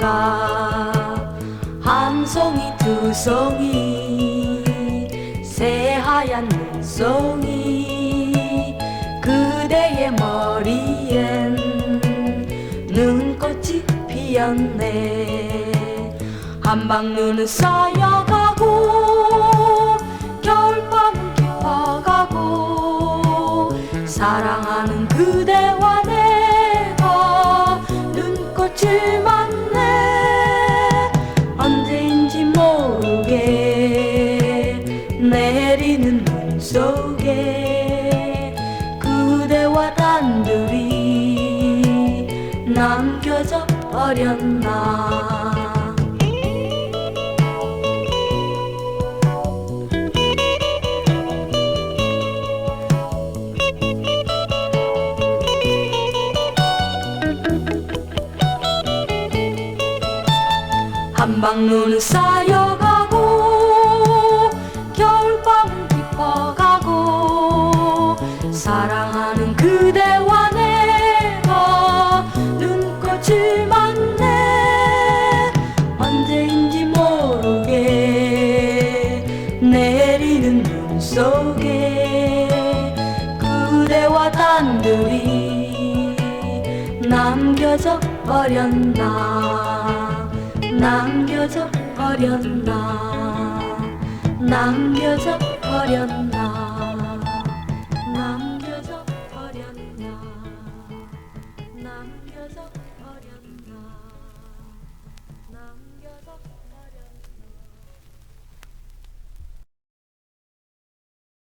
꽃가 한 송이 두 송이 새하얀 눈송이 그대의 머리엔 눈꽃이 피었네. 한방 눈은 쌓여가고 겨울밤은 깊어가고 사랑하는 그대와 남겨져 버렸나. 한방 눈은 쌓여가고 겨울밤은 깊어가고 사랑 속에 그대와 단둘이 남겨져 버렸나 남겨져 버렸나 남겨져 버렸나